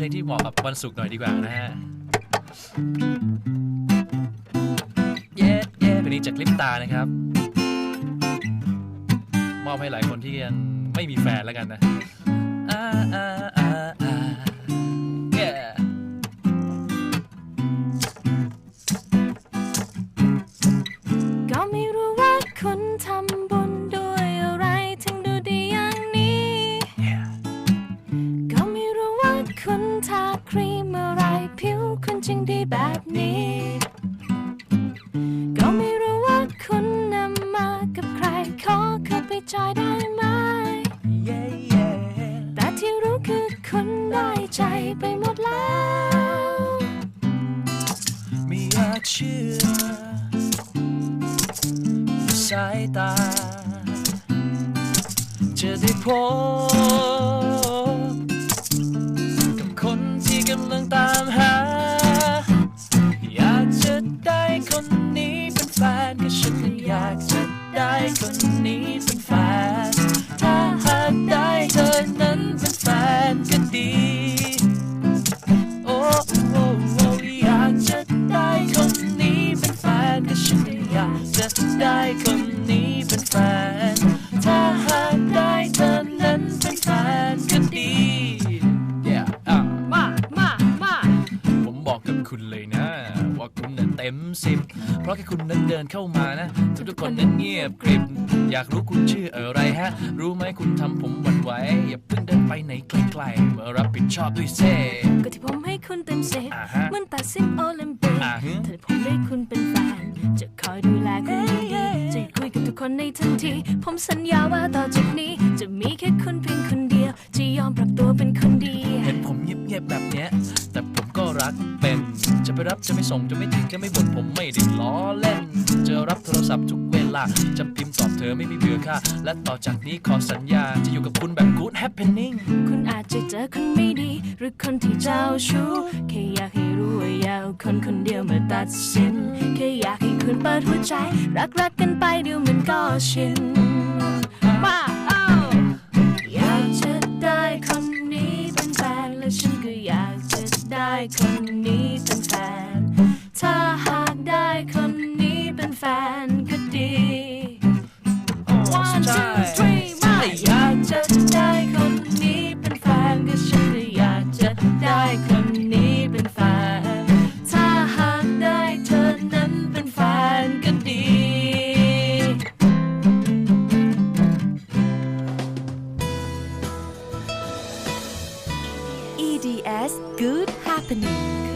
เหมาะกับวันศุกร์หน่อยดีกว่านะฮะเย้เย้เพลงนี้จากลิปตานะครับ มอบให้หลายคนที่ยังไม่มีแฟนแล้วกันนะอ่าอ่าอ่าอ่า นี้ ก็ไม่รู้ว่าคุณนำมากับใคร ขอเข้าไปจอยได้ไหม yeah yeah แต่ที่รู้คือคุณได้ใจไปหมดแล้ว ไม่อยากเชื่อสายตา จะได้พบ อยากจะได้คนนี้เป็นแฟนถ้าหา ว่าคุณนั้นเต็มสิบเพราะแค่คุณนั้นเดินเข้ามานะ ทุกทุกๆคนนั้นเงียบกริบ อยากรู้คุณชื่ออะไรฮะ รู้ไหมคุณทำผมหวั่นไหวอย่าเพิ่งเดินไปไหนไกลๆมารับผิดชอบด้วยเซ่ก็ที่ผมให้คุณเต็มสิบอ่าฮะเหมันตัดสินโอลิมปิกอ่าฮะถ้าผมได้คุณเป็นแฟนจะคอยดูแลคุณดีๆจะคุยกับทุกคนในทันที ผมสัญญาว่าต่อจากนี้ จะมีแค่คุณเพียงคนเดียว จะไม่ส่งจะไม่ถึงก็ไม่บ่นผมไม่ได้ล้อเล่น จะรับโทรศัพท์ทุกเวลา จะพิมพ์ตอบเธอไม่มีเบื่อค่ะ และต่อจากนี้ขอสัญญา จะอยู่กับคุณแบบ good happening คุณอาจจะเจอคนไม่ดี หรือคนที่เจ้าชู้แค่อยากให้รู้ว่าอยาเอาคนคนเดียวมาตัดสินแค่อยากให้คุณเปิดหัวใจ รักรักกันไปเดี๋ยวมันก็ชินมาเอาอยากจะได้คนนี้เป็นแฟนและฉันก็อยากจะได้คนนี้เป็น One two three มาอยากจะได้คนนี้เป็นแฟนก็ฉันก็อยากจะได้คนนี้เป็นแฟน ถ้าหากได้เธอนั้นเป็นแฟนก็ดี EDS Good Happening